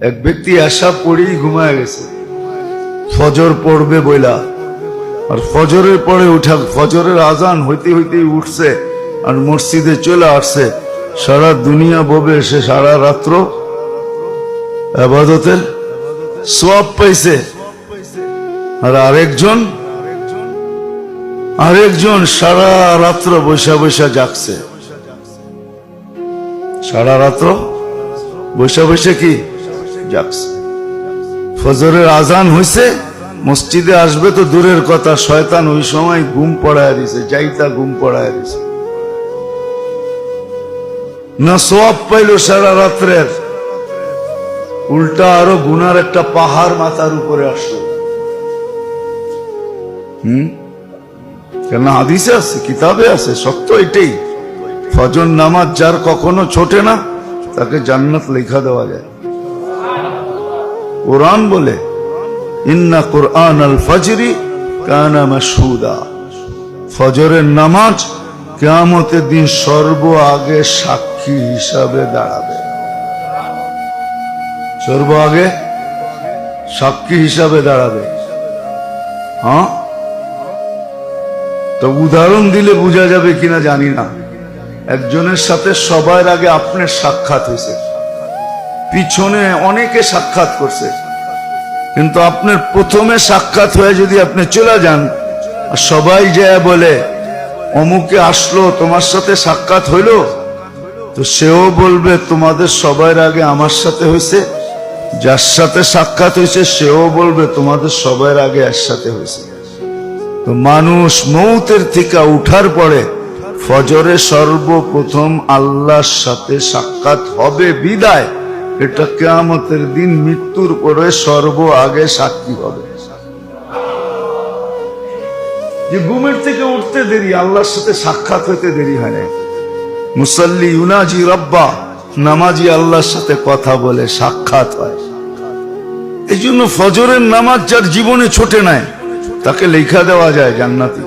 এক ব্যক্তি আশা পড়েই ঘুমায় গেছে। ফজর পড়বে বইলা। আর ফজরের পরে উঠা, ফজরের আজান হইতে হইতেই উঠছে আর মসজিদে চলে আসছে। সারা দুনিয়া ববে সে সারা রাত্র আবাদতের সব পাইছে। আর আরেকজন আরেকজন সারা রাত্র বৈশা বৈশা জাগছে। সারা রাত্র বৈশা বৈশা কি? জাগছে। ফজরের আজান হইছে, মসজিদে আসবে তো দূরের কথা, শয়তান ওই সময় ঘুম পড়ায় দিছে, যাইতা ঘুম পড়ায় দিছে। না পাইল সারা রাত্রের। উল্টা আরও গুনার একটা পাহাড় মাথার উপরে আসলো। হুম? কেন হাদিসে আছে, কিতাবে আছে, সত্য এটাই। ফজর নামাজ যার কখনো ছোটে না, তাকে জান্নাত লেখা দেওয়া যায়। কোরআন বলে, ইন্না কোরআন আল ফজরি কানা মাসহুদা ফজরের নামাজ কেয়ামতের দিন সর্ব আগে সাক্ষী হিসাবে দাঁড়াবে। সর্ব আগে সাক্ষী হিসাবে দাঁড়াবে। হ্যাঁ? তো উদাহরণ দিলে বোঝা যাবে কিনা জানি না। একজনের সাথে সবার আগে আপনার সাক্ষাৎ হয়েছে। পিছনে অনেকে সাক্ষাৎ করছে। কিন্তু আপনার প্রথমে সাক্ষাৎ হয়ে যদি আপনি চলে যান সবাই যায় বলে, অমুকে আসলো, তোমার সাথে সাক্ষাৎ হইল? তো সেও বলবে, তোমাদের সবার আগে আমার সাথে হয়েছে, যার সাথে সাক্ষাৎ হয়েছে, সেও বলবে, তোমাদের সবার আগে এর সাথে হয়েছে। তো মানুষ মৌতের থেকে উঠার পরে ফজরে সর্বপ্রথম আল্লাহর সাথে সাক্ষাৎ হবে বিদায়। এটা কেয়ামতের দিন মৃত্যুর পরে সর্ব আগে সাক্ষী হবে। যে ঘুমের থেকে উঠতে দেরি, আল্লাহর সাথে সাক্ষাৎ হতে দেরি হয় না মুসল্লি ইউনাজি রব্বা, নামাজি আল্লাহর সাথে কথা বলে সাক্ষাৎ হয়। এই জন্য ফজরের নামাজ যার জীবনে ছোটে নাই, তাকে লেখা দেওয়া যায় জান্নাতি।